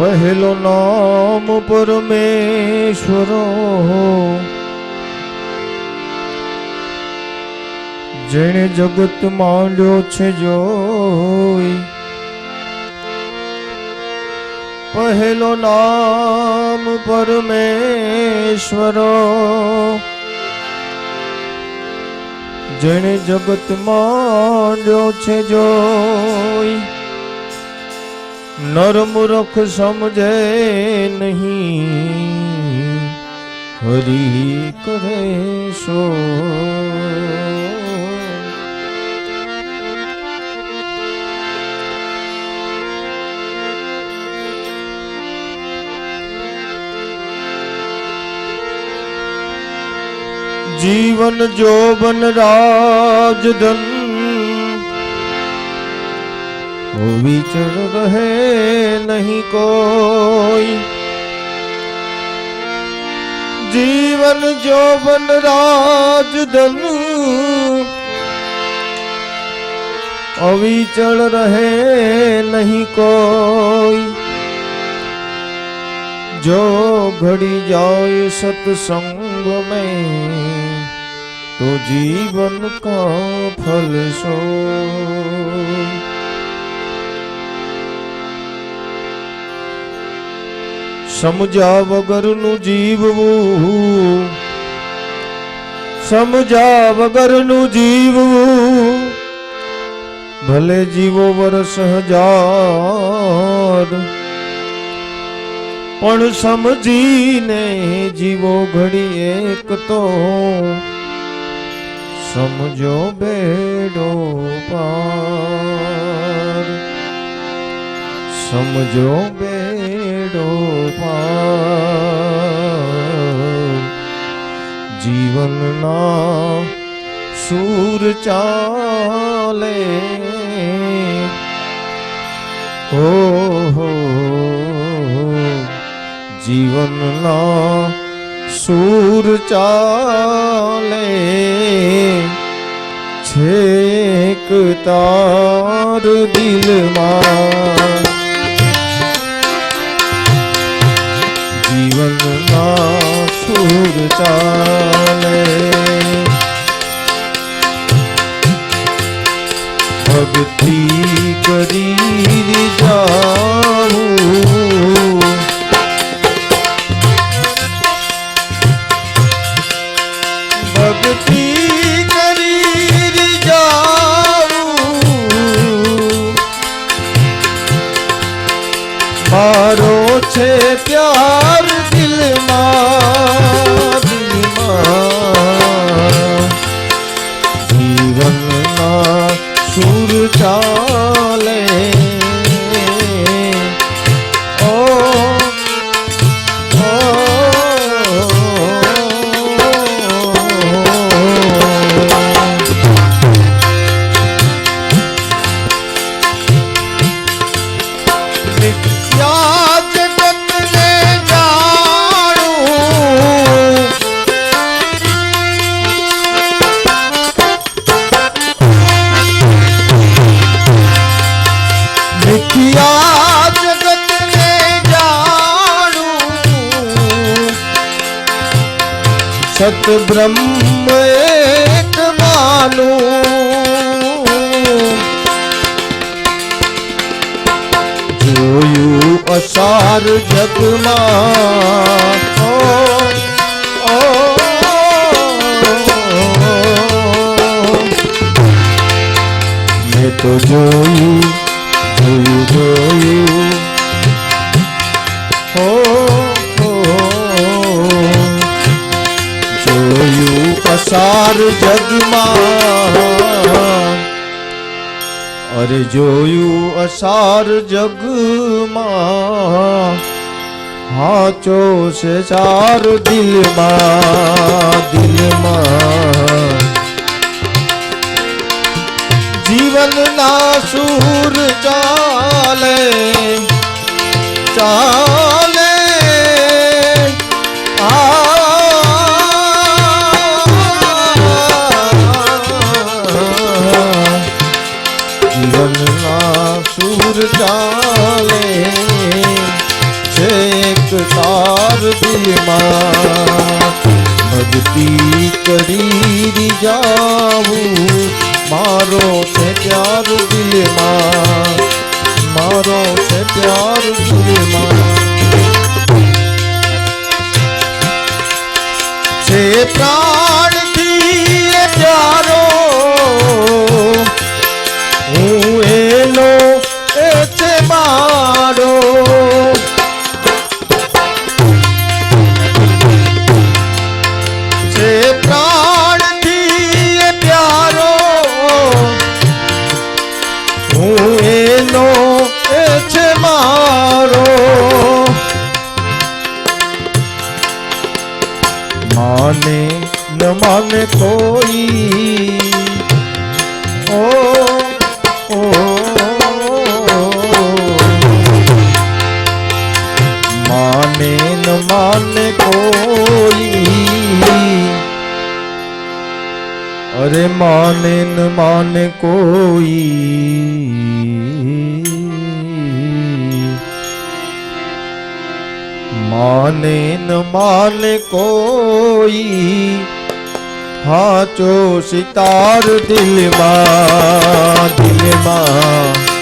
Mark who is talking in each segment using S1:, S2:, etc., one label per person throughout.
S1: પહેલો નામ પરમેશ્વર. જેણે જગત માંડ્યો છે જોઈ. પહેલો નામ પરમેશ્વર. જેણે જગત માંડ્યો છે જોઈ. નરમુરખ સમજે નહીં. હરી કરે સો જીવન જોબન રાજધન વિચળ રહે નહીં કોઈ. જીવન જોબન રાજધન. અવિચળ રહે નહીં કોઈ. જો ઘડી જાય સત્સંગ મેં, તો જીવન કા ફલસો સમજા વગરનું જીવવું. સમજા વગરનું જીવવું. ભલે જીવો વર્ષ હજાર, પણ સમજીને જીવો ઘડી એક તો. સમજો બેડો પાર. સમજો બેડો પાર. જીવનના સૂર ચાલે. હો હો જીવનના સૂર ચાલે. છેક તાર દિલમાં. સૂર ચાલે. ભક્તિ કરી જાઉં સત બ્રહ્મ એક માનું જોયું અસાર જગમાં મેં તો જોયું જોયું જોયું અસાર જગમાં. અરે જોયું અસાર જગમાં. હાચો છે ચાર દિલમાં. દિલમાં જીવનના સૂર ચાલે ચાલે. ચાલે દિલમાં ભક્તિ કરી જાવું મારો છે પ્યાર દિલમાં મારો છે પ્યાર દિલમાં છે પ્રાણથી માને ન માને કોઈ. માને ન માને કોઈ. હાચો સિતાર દિલમાં દિલમાં.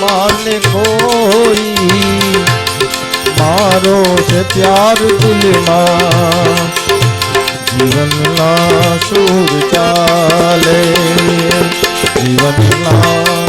S1: માને કોઈ મારો છે પ્યાર દિલમાં જીવનના સુર ચાલે જીવનના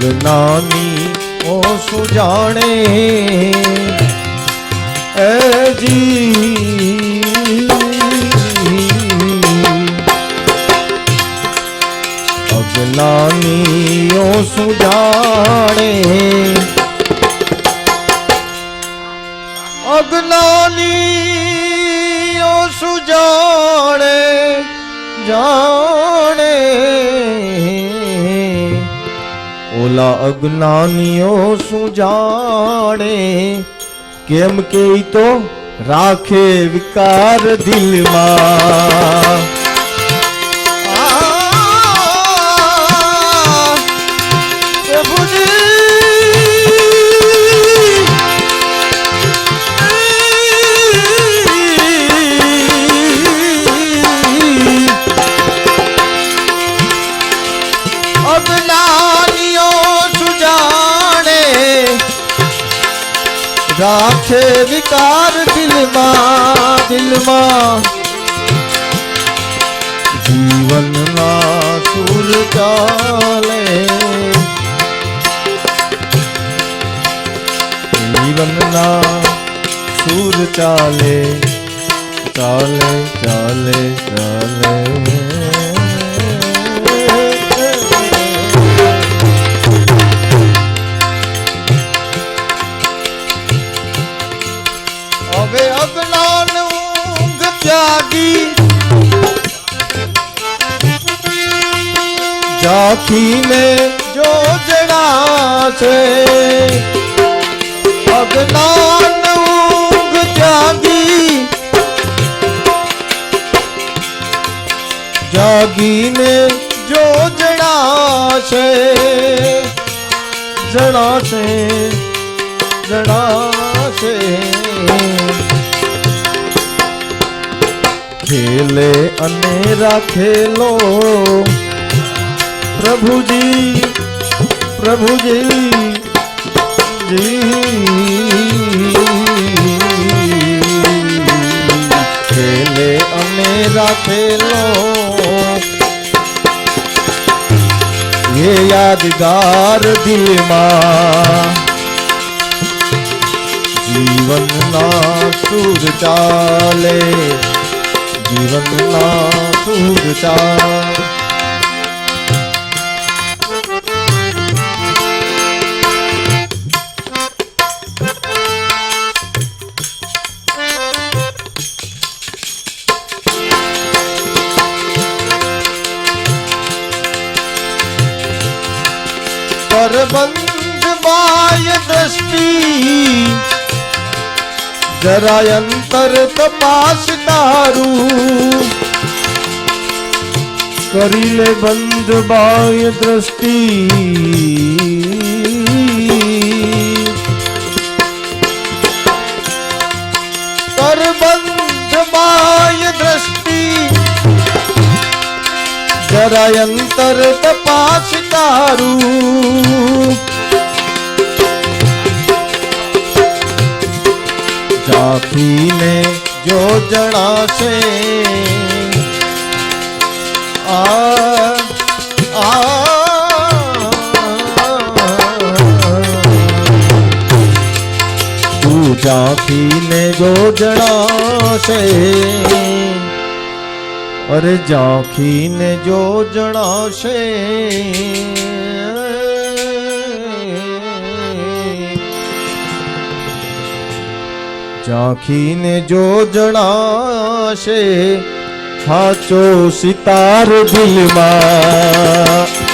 S1: અજ્ઞાની ઓ સુજાણે જાણે એ જી. અજ્ઞાનીઓ ઓ જાણે ઓલા અજ્ઞાનીઓ શું જાણે? કેમ કે તો રાખે વિકાર દિલમાં. રાખે વિકાર દિલમાં દિલમાં. જીવનના સુર ચાલે જીવનના સુર ચાલે ચાલે ચાલે ચાલે. ત્યાગી જાખીને જો જણાશે અજ્ઞાન ઊંઘ ત્યાગી જાગીને જો જણાશે જણાશે જણાશે ખેલે અને રાખેલો. પ્રભુજી પ્રભુજી ખેલે અને રાખેલો. એ યાદગાર દિલમાં જીવનના સુર ચાલે. જીવનના સુરતા. પરબંધ બાય દ્રષ્ટિ જરા અંતર તપાસ તારું. કરી લે બંધ બાહ્ય દ્રષ્ટિ. કર બંધ બાહ્ય દ્રષ્ટિ. જરા અંતર તપાસ તારું. જાફીને જો જણાશે. આ આ. તું જાફીને જો જણાશે. અરે જાખીને જો જણાશે. ઝાંખીને જો જણાશે સાચો સિતાર દિલમાં.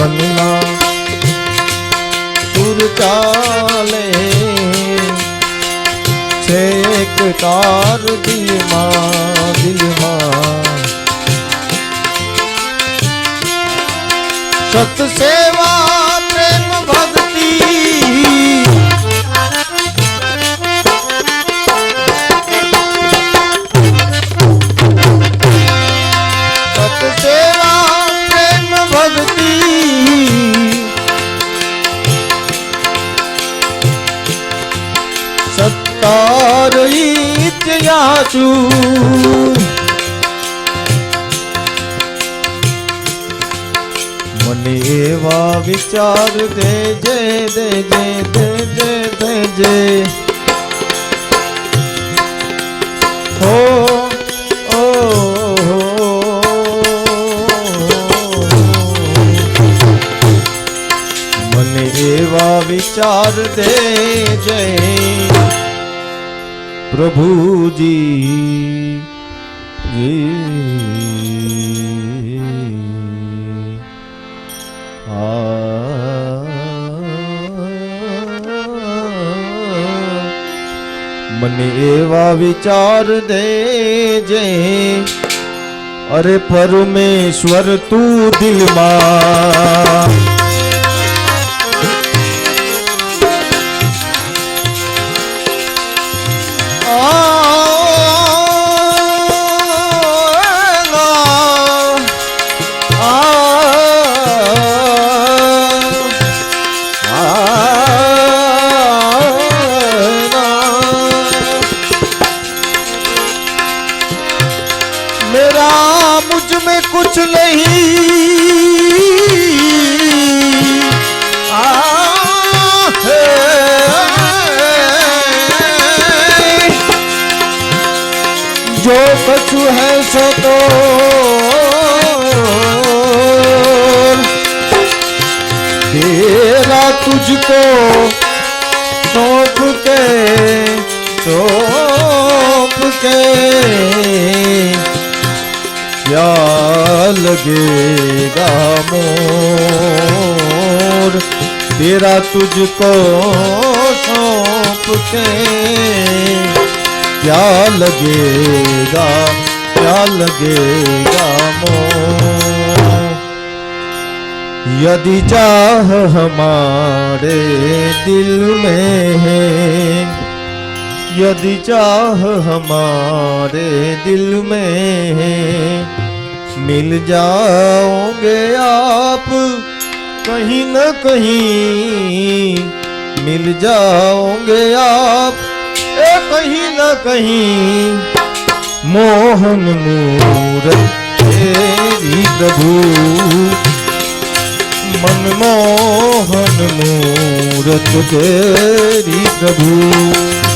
S1: જીવનના સુર ચાલે છે એક તાર દિલમાં દિલમાં સત ઇતિયાસુ મને એવા વિચાર દેજે દેજે દેજે દેજે. હો ઓ મને એવા વિચાર દેજે પ્રભુજી. મને એવા વિચાર દેજે. અરે પરમેશ્વર તું દિલમાં तुझको सौंप के सौंप के क्या लगेगा मोर तेरा तुझको सौंप के क्या लगेगा क्या लगेगा मोर यदि चाह हमारे दिल में है, यदि चाह हमारे दिल में है, मिल जाओगे आप कहीं न कहीं, मिल जाओगे आप, ए कहीं न कहीं, मोहन मूरत तेरी प्रभु। મનમોહન મૂરત તેરી પ્રભુ.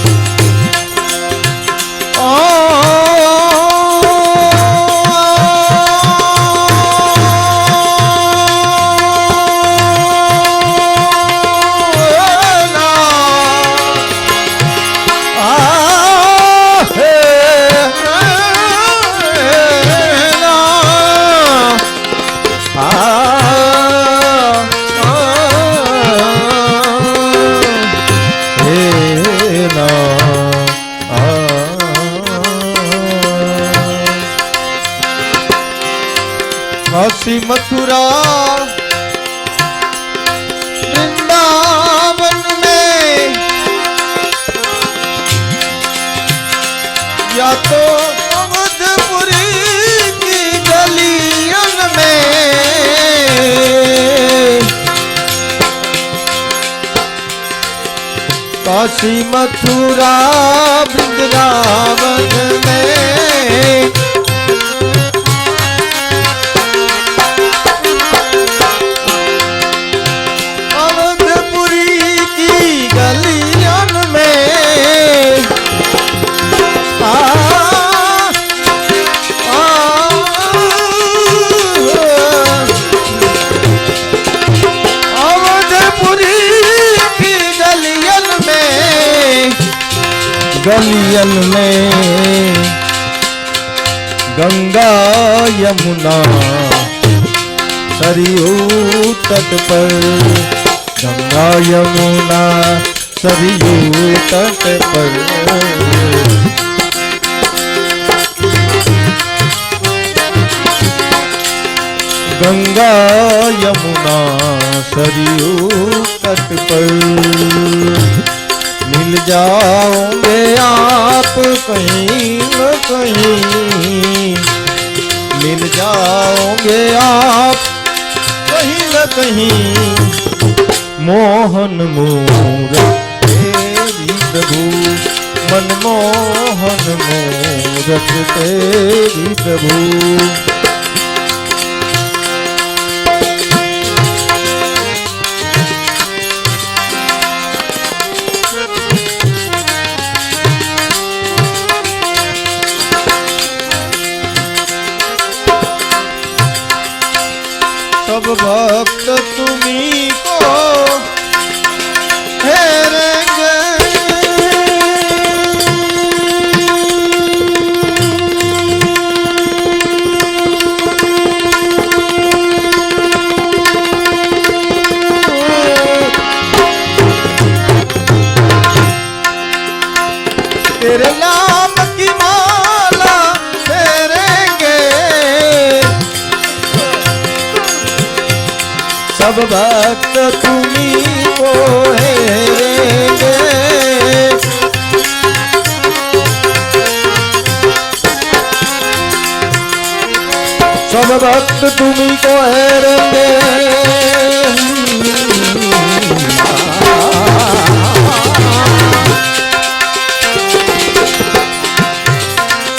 S1: काशी तट पर गंगा यमुना सरयू तट पर। गंगा यमुना सरयू तट पर। मिल जाओगे आप कहीं न कहीं। मिल जाओगे आप લાલ કહી મોહન મોર તેરી પ્રભુ મનમોહન મોર તેરી પ્રભુ ભક્ત भक्त तुम्ही को हेरेंगे सब भक्त तुम्ही को हेरेंगे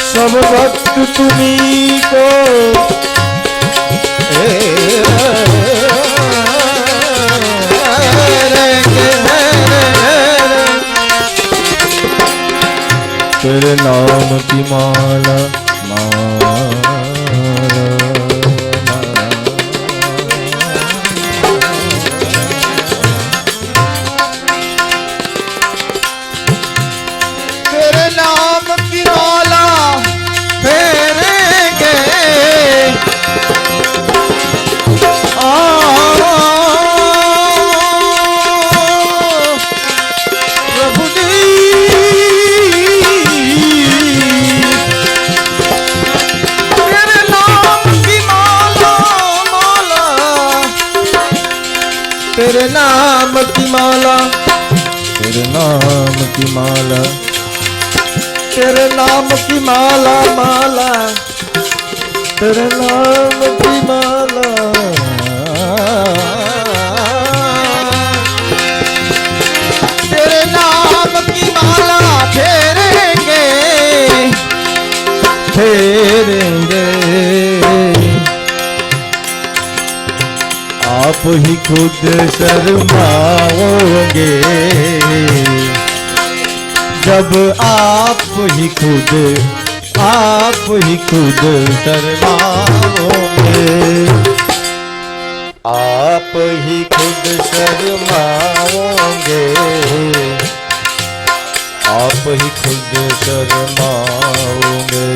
S1: सब भक्त तुम्ही को तेरे નામ કી માલા माला तेरे नाम की माला तेरे नाम की माला माला तेरे नाम आप ही खुद शर्माओगे जब आप ही खुद आप ही खुद शर्माओगे आप ही खुद शर्माओगे आप ही खुद शर्माओगे